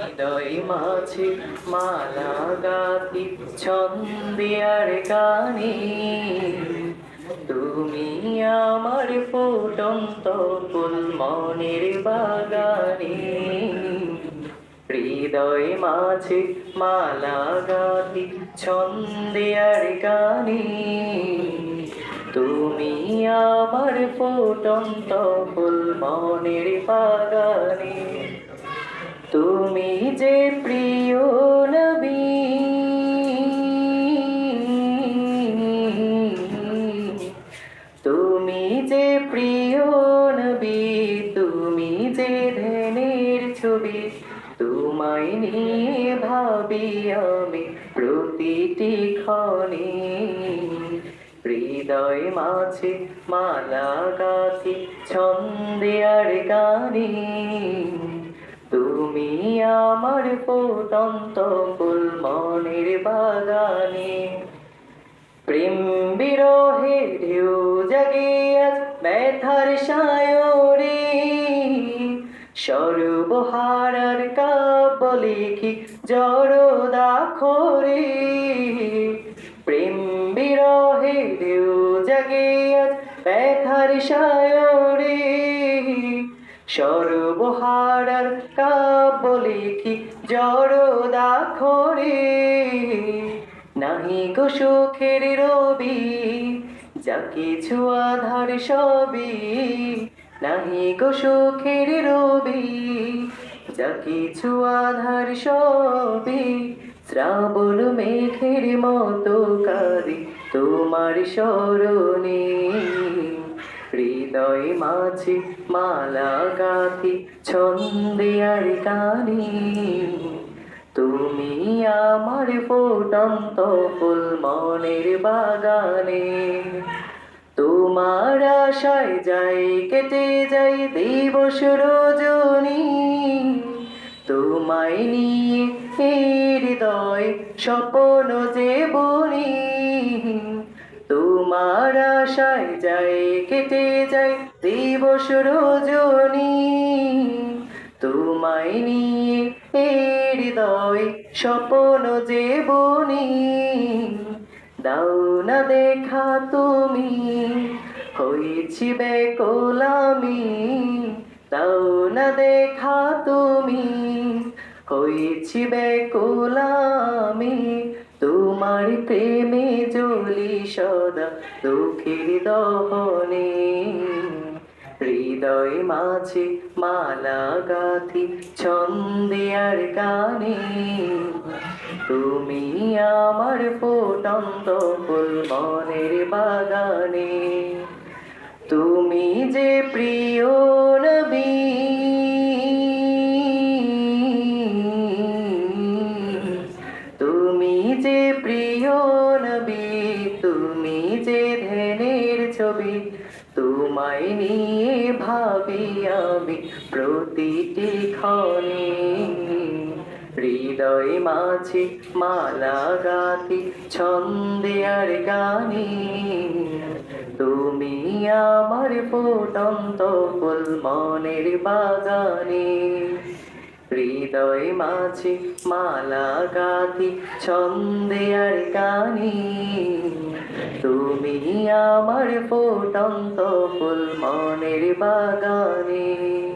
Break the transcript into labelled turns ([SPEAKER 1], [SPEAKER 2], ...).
[SPEAKER 1] হৃদয় মাঝে মালা গাতি ছন্দে আর গানে। তুমি আমার ফুটন্ত ফুল মনের বাগানে। হৃদয় মাঝে মালা গাতি ছন্দে আর গানে। তুমি আমার ফুটন্ত ফুল মনের বাগানে। তুমি যে প্রিয় নবী, তুমি যে প্রিয় নবী, তুমি যে ধ্যানের ছবি, তোমায় নিয়ে ভাবি আমি প্রতিটি ক্ষণে। হৃদয় মাঝে মালা গাছি ছন্দে আর গানে। আমার ফুটন্ত ফুল মনের বাগানে। প্রেম বিরহে ঢেউ জাগে আজ ব্যথার সায়রে। সর্বহারার কাব্য লিখি জড় দাখরে। প্রেম বিরহে ঢেউ জাগে আজ ব্যথার সায়রে। সর্বহারার কাব্য লিখি জড় দাখরে। নাহি গো সুখের রবি, যা কিছু আধার সবই। নাহি গো সুখের রবি, যা কিছু আধার সবই। শ্রাবণ মেঘের মতো কাঁদি তোমার স্মরণে। হৃদয় মাঝে মালা গাথি ছন্দে আর তুমি আমার ফুটন্ত ফুল মনের বাগানে। তোমার আশায় যাই কেটে যাই দিবস রজনী। তোমায় নিয়ে হৃদয় স্বপ্ন যে বনি। আশায় যাই কেটে যাই দিবস রজনী তোমায় নিয়ে এই হৃদয় স্বপ্ন যে বনি দাও না দেখা তুমি, হয়েছি বেকোলামি। দাও না দেখা তুমি, হয়েছি বেকোলামি। তোমার প্রেমে জ্বলি সদা দুঃখের দহনে। হৃদয় মাঝে মালা গাথি, ছন্দে আর গানে। তুমি আমার ফুটন্ত ফুল মনের বাগানে। তুমি যে প্রিয় নবী তুমি যে ধ্যানের ছবি, তোমায় নিয়ে ভাবি আমি প্রতিটি ক্ষণে। হৃদয় মাঝে মালা গাতি ছন্দে আর গানে। তুমি আমার ফুটন্ত ফুল মনের বাগানে। হৃদয় মাঝে মালা গাথি, ছন্দে আর গানে। তুমি আমার ফুটন্ত ফুল মনের বাগানে।